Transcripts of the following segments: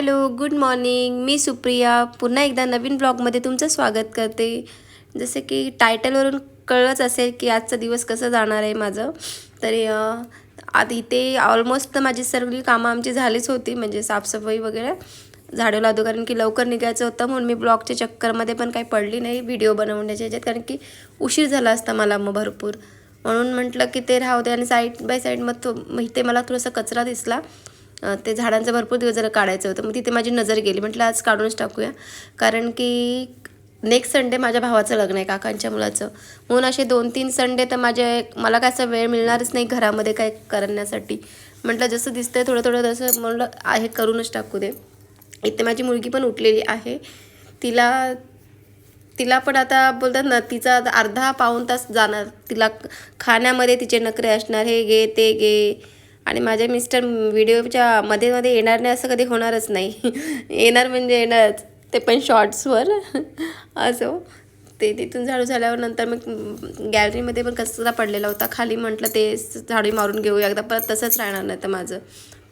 Hello good morning. मी सुप्रिया. पुन्हा एकदा नवीन ब्लॉगमध्ये तुमचं स्वागत करते. जसं की टायटलवरून कळलंच असेल की आजचा दिवस कसं जाणार आहे माझं. तरी आधी आता इथे ऑलमोस्ट तर माझी सर्वली कामं आमची झालीच होती म्हणजे साफसफाई वगैरे. झाडं लावतो कारण की लवकर निघायचं होतं म्हणून मी ब्लॉगच्या चक्करमध्ये पण काही पडली नाही व्हिडिओ बनवण्याच्या ह्याच्यात कारण की उशीर झाला असता मला मग भरपूर. म्हणून म्हटलं की ते राहू दे आणि साईड बाय साईड मग तो इथे मला थोडासा कचरा दिसला. ते झाडांचं भरपूर दिवस जरा काढायचं होतं. मग तिथे माझी नजर गेली. म्हटलं आज काढूनच टाकूया. कारण की नेक्स्ट संडे माझ्या भावाचं लग्न आहे काकांच्या मुलाचं. म्हणून असे दोन तीन संडे तर माझ्या मला काय असं वेळ मिळणारच नाही घरामध्ये काय करण्यासाठी. म्हटलं जसं दिसतंय थोडं थोडं तसं. म्हटलं आहे करूनच टाकू दे. इथे माझी मुलगी पण उठलेली आहे. तिला तिला पण आता बोलतात ना तिचा आता अर्धा पाऊण तास जाणार. तिला खाण्यामध्ये तिचे नखरे असणार. हे घे ते घे. आणि माझे मिस्टर व्हिडिओच्या मध्ये मध्ये येणार नाही असं कधी होणारच नाही. येणार म्हणजे येणारच. ते पण शॉर्ट्सवर. असं. ते तिथून झाडू झाल्यावर नंतर मग गॅलरीमध्ये पण कचरा पडलेला होता. खाली म्हटलं ते झाडू मारून घेऊ. एकदा परत तसंच राहणार नाही तर माझं.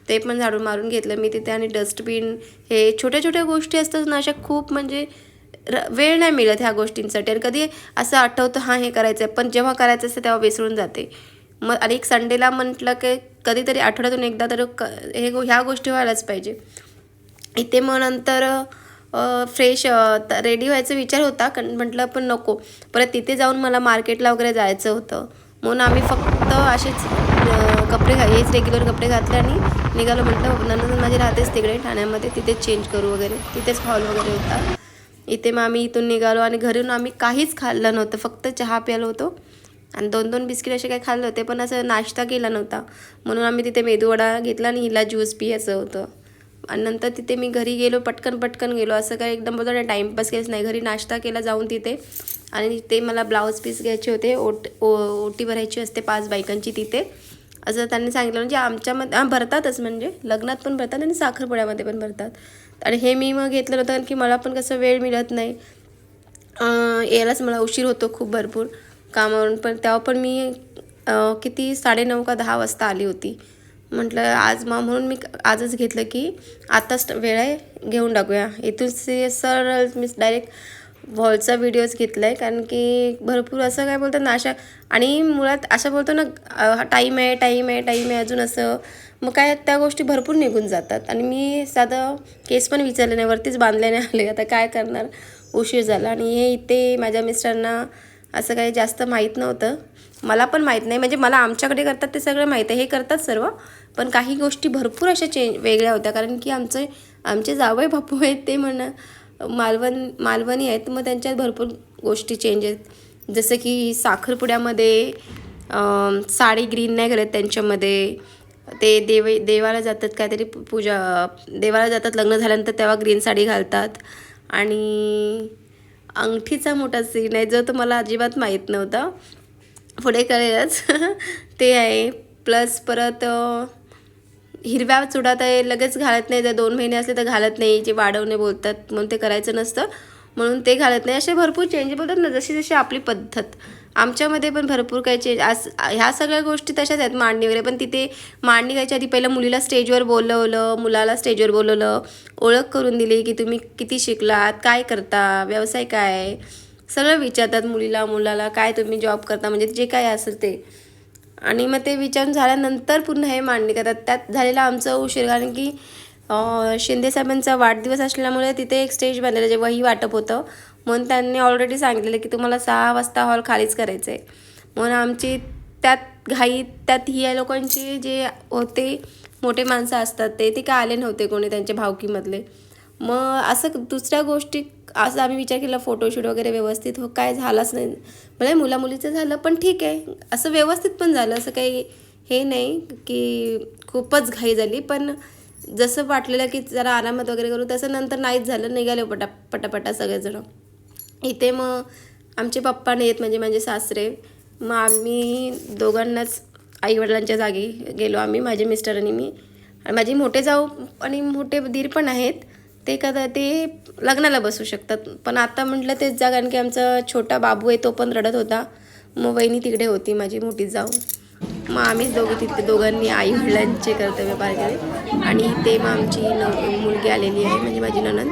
ते पण झाडून मारून घेतलं मी तिथे आणि डस्टबिन हे छोट्या छोट्या गोष्टी असतात ना अशा खूप म्हणजे र वेळ नाही मिळत ह्या गोष्टींसाठी. आणि कधी असं आठवतं हां हे करायचं आहे पण जेव्हा करायचं असतं तेव्हा विसरून जाते. मग आणि एक संडेला म्हटलं की कधीतरी आठवड्यातून एकदा तर क हे गो ह्या गोष्टी व्हायलाच पाहिजे. इथे मग नंतर फ्रेश रेडी व्हायचा विचार होता कारण म्हटलं पण नको. परत तिथे जाऊन मला मार्केटला वगैरे जायचं होतं. म्हणून आम्ही फक्त असेच कपडे घा हेच रेग्युलर कपडे घातले आणि निघालो. म्हटलं नंतर माझी राहतेच तिकडे ठाण्यामध्ये. तिथेच चेंज करू वगैरे. तिथेच हॉल वगैरे होता. इथे मग आम्ही इथून निघालो आणि घरून आम्ही काहीच खाल्लं नव्हतं. फक्त चहा प्यालो होतो. आणि दोन दोन बिस्किट असे काही खाल्ले होते पण असं नाश्ता केला नव्हता. म्हणून आम्ही तिथे मेदूवडा घेतला आणि हिला ज्यूस पियाचं होतं. आणि नंतर तिथे मी घरी गेलो पटकन पटकन गेलो. असं काय एकदम बोलतो टाईमपास केलंच नाही. घरी नाश्ता केला जाऊन तिथे. आणि ते मला ब्लाऊज पीस घ्यायचे होते ओट ओ ओटी भरायची असते पाच बायकांची तिथे. असं त्यांनी सांगितलं म्हणजे आमच्यामध्ये भरतातच म्हणजे. लग्नात पण भरतात आणि साखरपुड्यामध्ये पण भरतात. आणि हे मी मग घेतलं होतं की मला पण कसं वेळ मिळत नाही. यायलाच मला उशीर होतो खूप भरपूर. कामावरून. पण तेव्हा पण मी किती साडेनऊ का दहा वाजता आली होती. म्हटलं आज मग म्हणून मी आजच घेतलं की आताच वेळ आहे घेऊन टाकूया. इथून से सरळ मी डायरेक्ट व्हॉलचा व्हिडिओज घेतला आहे कारण की भरपूर असं काय बोलतात ना अशा आणि मुळात असं बोलतो ना टाईम आहे टाईम आहे टाईम आहे अजून असं. मग काय त्या गोष्टी भरपूर निघून जातात. आणि मी साधं केस पण विचारले नाही वरतीच बांधले नाही आले. आता काय करणार? उशीर झाला. आणि हे इथे माझ्या मिस्टरांना असं काही जास्त माहीत नव्हतं. मला पण माहीत नाही. म्हणजे मला आमच्याकडे करतात ते सगळं माहीत आहे. हे करतात सर्व. पण काही गोष्टी भरपूर अशा चेंज वेगळ्या होत्या. कारण की आमचे आमचे जावई बापू आहेत ते म्हण मालवण मालवणी आहेत. मग त्यांच्यात भरपूर गोष्टी चेंज आहेत. जसं की साखरपुड्यामध्ये साडी ग्रीन नाही करत त्यांच्यामध्ये. ते देव देवाला जातात काहीतरी पूजा देवाला जातात लग्न झाल्यानंतर तेव्हा ग्रीन साडी घालतात. आणि अंगठीचा मोठा सीन आहे जो तुम्हाला मला अजिबात माहीत नव्हता. पुढे कळेलच. ते आहे. प्लस परत हिरव्या चुडा तर लगेच घालत नाही. जर दोन महिने असले तर घालत नाही. जे वाढवणे बोलतात म्हणून ते करायचं नसतं. म्हणून ते घालत नाही. असे भरपूर चेंज बोलतात ना जशी जशी आपली पद्धत. आमच्यामध्ये पण भरपूर काही चेंज आज ह्या सगळ्या गोष्टी तशाच आहेत मांडणी वगैरे. पण तिथे मांडणी घ्यायच्या आधी पहिलं मुलीला स्टेजवर बोलवलं मुलाला स्टेजवर बोलवलं ओळख करून दिली की तुम्ही किती शिकलात काय करता व्यवसाय काय सगळं विचारतात मुलीला मुलाला काय तुम्ही जॉब करता म्हणजे जे काय असेल ते. आणि मग ते विचारून झाल्यानंतर पुन्हा हे मांडणी करतात. त्यात झालेला आमचं उशीर कारण की शिंदेसाहेबांचा शिंदे साहेबांचा वाढदिवस असल्यामुळे तिथे एक स्टेज बांधलेलं जे वही वाटप होतं. म्हणून त्यांनी ऑलरेडी सांगितलेलं की तुम्हाला सहा वाजता हॉल खालीच करायचं आहे म्हणून आमची त्यात घाई त्यात ही या लोकांची जे होते मोठे माणसं असतात ते ते काय आले नव्हते कोणी त्यांच्या भावकीमधले. मग असं दुसऱ्या गोष्टी असं आम्ही विचार केला फोटोशूट वगैरे व्यवस्थित हो काय झालाच नाही. म्हणजे मुलामुलीचं झालं पण ठीक आहे. असं व्यवस्थित पण झालं असं काही हे नाही की खूपच घाई झाली. पण जसं वाटलेलं की जरा आरामात वगैरे करू तसं नंतर नाहीच झालं निघाले पटा पटापटा सगळेजणं. इथे मग आमचे पप्पा नाही आहेत म्हणजे माझे सासरे. मग आम्ही दोघांनाच आईवडिलांच्या जागी गेलो आम्ही माझे मिस्टर आणि मी. आणि माझे मोठे जाऊ आणि मोठे दीर पण आहेत. ते कदा ते लग्नाला बसू शकतात. पण आता म्हटलं तेच जा कारण की आमचा छोटा बाबू आहे तो पण रडत होता. मग वहिनी तिकडे होती माझी मोठी जाऊ. मग आम्हीच दोघे तिथे दोघांनी आई वडिलांचे कर्तव्य पार केले. आणि ते मग आमची न मुलगी आलेली आहे म्हणजे माझी ननंद.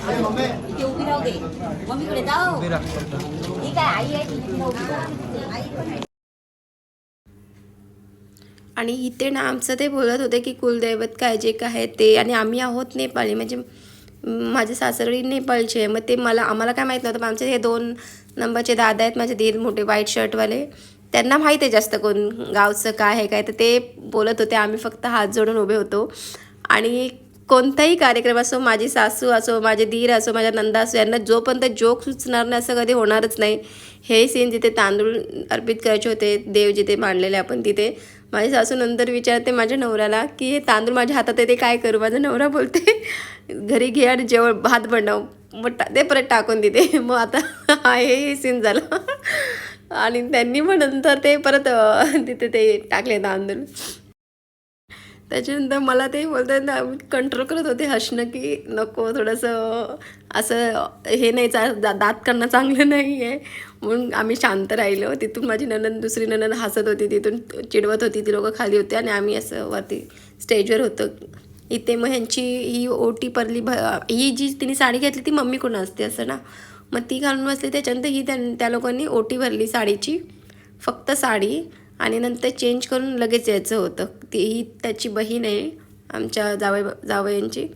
उभी राहू दे मम्मीकडे जाऊ आई आहे उभी आई आणि इथे ना आमचं ते बोलत होते की कुलदैवत काय जे काय आहे ते. आणि आम्ही आहोत नेपाळी म्हणजे माझे सासरी नेपाळचे मग ते मला आम्हाला काय माहीत नव्हतं. आमचे हे दोन नंबरचे दादा आहेत माझे दीर मोठे व्हाईट शर्टवाले त्यांना माहीत आहे जास्त कोण गावचं काय आहे काय. तर ते बोलत होते आम्ही फक्त हात जोडून उभे होतो. आणि कोणताही कार्यक्रम असो माझी सासू असो माझे दीर असो माझ्या नंदा असो यांना जोपर्यंत जोक सुचणार नाही असं कधी होणारच नाही. हे सीन जिथे तांदूळ अर्पित करायचे होते देव जिथे मांडलेले आपण तिथे. माझी सासू नंतर विचारते माझ्या नवऱ्याला की हे तांदूळ माझ्या हातात आहे ते काय करू? माझा नवरा बोलते घरी घे आणि जेवण भात बनव. मग टा ते परत टाकून देते. मग आता हा हे सीन झालं. आणि त्यांनी मग नंतर ते परत तिथे ते टाकले तांदूळ. त्याच्यानंतर मला ते बोलतात कंट्रोल करत होते हसणं की नको थोडंसं असं हे नाही चा दा- दात करणं चांगलं नाही आहे म्हणून आम्ही शांत राहिलो. तिथून माझी ननंद दुसरी ननंद हसत होती. तिथून चिडवत होती. ती लोकं खाली होते आणि आम्ही असं वरती स्टेजवर होतो. इथे मग ह्यांची ही ओटी परली भ ही जी तिने साडी घेतली ती मम्मी कोण असते असं ना. मग ती घालून बसली. त्याच्यानंतर ही त्या त्या लोकांनी ओटी भरली साडीची. फक्त साडी. आणि नंतर चेंज करून लगेच यायचं होतं. ती ही त्याची बहीण आहे आमच्या जावई जावयांची.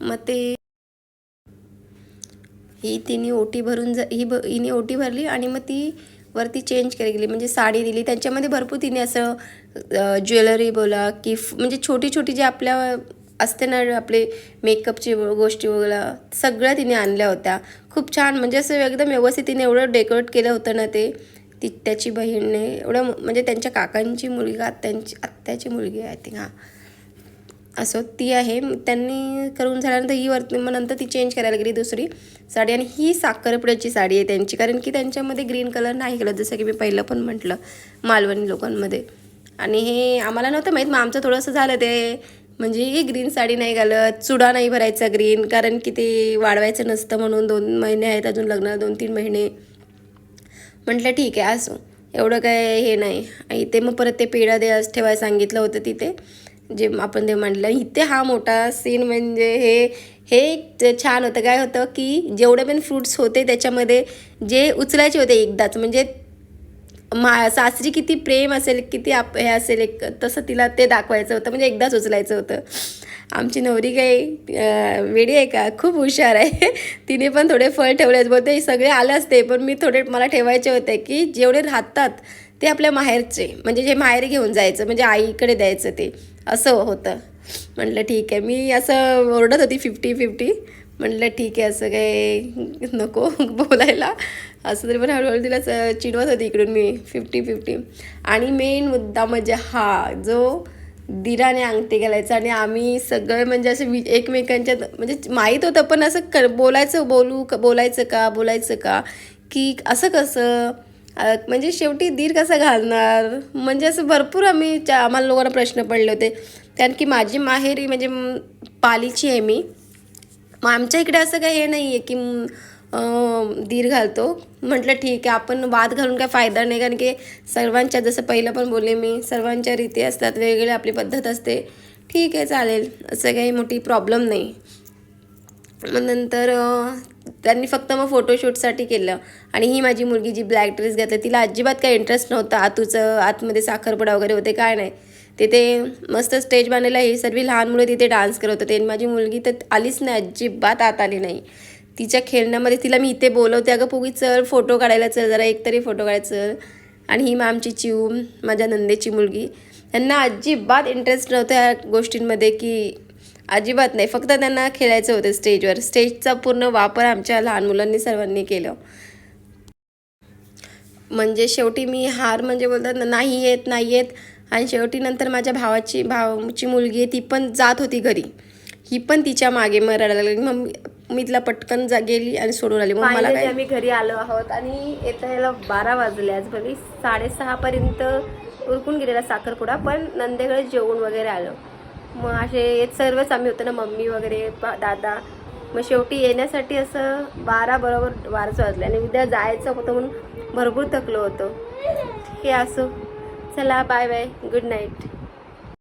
मग ते ही तिने ओटी भरून जा ही ब हिने ओटी भरली आणि मग ती वरती चेंज केली गेली. म्हणजे साडी दिली. त्यांच्यामध्ये भरपूर तिने असं ज्वेलरी बोला की म्हणजे छोटी छोटी जे आपल्या असते ना आपले मेकअपची गोष्टी वगैरे सगळ्या तिने आणल्या होत्या. खूप छान. म्हणजे असं एकदम व्यवस्थित तिने एवढं डेकोरेट केलं होतं ना ते. ती त्याची बहीणने एवढं म्हणजे त्यांच्या काकांची मुलगी आत्यांची आत्याची मुलगी आहे ती हां. असो ती आहे. त्यांनी करून झाल्यानंतर ही वरती मग नंतर ती चेंज करायला गेली दुसरी साडी आणि ही साखरपुड्याची साडी आहे त्यांची. कारण की त्यांच्यामध्ये ग्रीन कलर नाही केलं जसं की मी पहिलं पण म्हटलं मालवणी लोकांमध्ये. आणि हे आम्हाला नव्हतं माहीत मग आमचं थोडंसं झालं ते. म्हणजे ही ग्रीन साडी नाही घालत चुडा नाही भरायचा ग्रीन कारण की ते वाढवायचं नसतं म्हणून दोन महिने आहेत अजून लग्नाला दोन तीन महिने. म्हटलं ठीक आहे असो. एवढं काय हे नाही. आणि इथे मग परत ते पेढा द्या ठेवायला सांगितलं होतं तिथे जे आपण ते मांडलं इथे हा मोठा सीन म्हणजे हे हे छान होतं. काय होतं की जेवढे पण फ्रुट्स होते त्याच्यामध्ये जे उचलायचे होते एकदाच म्हणजे मा सासरी किती प्रेम असेल किती आप हे असेल एक तसं तिला ते दाखवायचं होतं म्हणजे एकदाच उचलायचं होतं. आमची नवरी काही वेडी आहे का? खूप हुशार आहे. तिने पण थोडे फळ ठेवले आहेत. बोलते सगळे आले असते पण मी थोडे मला ठेवायचे होते की जेवढे राहतात ते आपल्या माहेरचे म्हणजे जे माहेर घेऊन जायचं म्हणजे आईकडे द्यायचं ते. असं होतं. म्हटलं ठीक आहे. मी असं ओरडत होती फिफ्टी फिफ्टी म्हटलं ठीक आहे असं काही नको बोलायला. असं तरी पण हळूहळू तिला चिडवत होती इकडून मी फिफ्टी फिफ्टी आणि मेन मुद्दा म्हणजे हा जो दिराने अंगठी घालायचा आणि आम्ही सगळे म्हणजे असं वि एकमेकांच्या म्हणजे माहीत होतं पण असं क बोलायचं बोलू क बोलायचं का बोलायचं का? की असं कसं? म्हणजे शेवटी दीर कसा घालणार? म्हणजे असं भरपूर आम्ही आम्हाला लोकांना प्रश्न पडले होते. कारण की माझी माहेरी म्हणजे पालीची आहे मी. मग आमच्या इकडे असं काही हे नाही आहे की धीर घालतो. म्हटलं ठीक आहे आपण वाद घालून काय फायदा नाही कारण की सर्वांच्या जसं पहिलं पण बोलले मी सर्वांच्या रीती असतात वेगवेगळी आपली पद्धत असते. ठीक आहे चालेल. असं काही मोठी प्रॉब्लेम नाही. मग नंतर त्यांनी फक्त मग फोटोशूटसाठी केलं. आणि ही माझी मुलगी जी ब्लॅक ड्रेस घातला तिला अजिबात काही इंटरेस्ट नव्हता आतूचं आतमध्ये साखरपुडा वगैरे होते काय नाही. तिथे मस्त स्टेज बांधलेला ही सर्व लहान मुलं तिथे डान्स करत होते. आणि माझी मुलगी तर आलीच नाही अजिबात आत आली नाही. तिच्या खेळण्यामध्ये तिला मी इथे बोलवते. अगं पोगी चल फोटो काढायला चल जरा एकतरी फोटो काढायचं चल. आणि ही मग आमची चिऊ माझ्या नंदेची मुलगी. त्यांना अजिबात इंटरेस्ट नव्हता या गोष्टींमध्ये की अजिबात नाही. फक्त त्यांना खेळायचं होतं स्टेजवर. स्टेजचा पूर्ण वापर आमच्या लहान मुलांनी सर्वांनी केलं. म्हणजे शेवटी मी हार म्हणजे बोलतात ना नाही येत नाही येत. आणि शेवटी नंतर माझ्या भावाची भावाची मुलगी आहे ती पण जात होती घरी. ही पण तिच्यामागे मग रडायला लागली. मग मी- तिला पटकन जा गेली आणि सोडून आली. मग मला काय आम्ही घरी आलो आहोत आणि येता याला बारा वाजले आज बघी साडेसहापर्यंत उरकून गेलेला साखरपुडा पण नंदेकडे जेवून वगैरे आलो. मग असे सर्वच आम्ही होतो ना मम्मी वगैरे दादा. मग शेवटी येण्यासाठी असं बारा बरोबर बाराच वाजले. आणि उद्या जायचं होतं म्हणून भरपूर थकलो होतो. हे असो. चला बाय बाय. Good night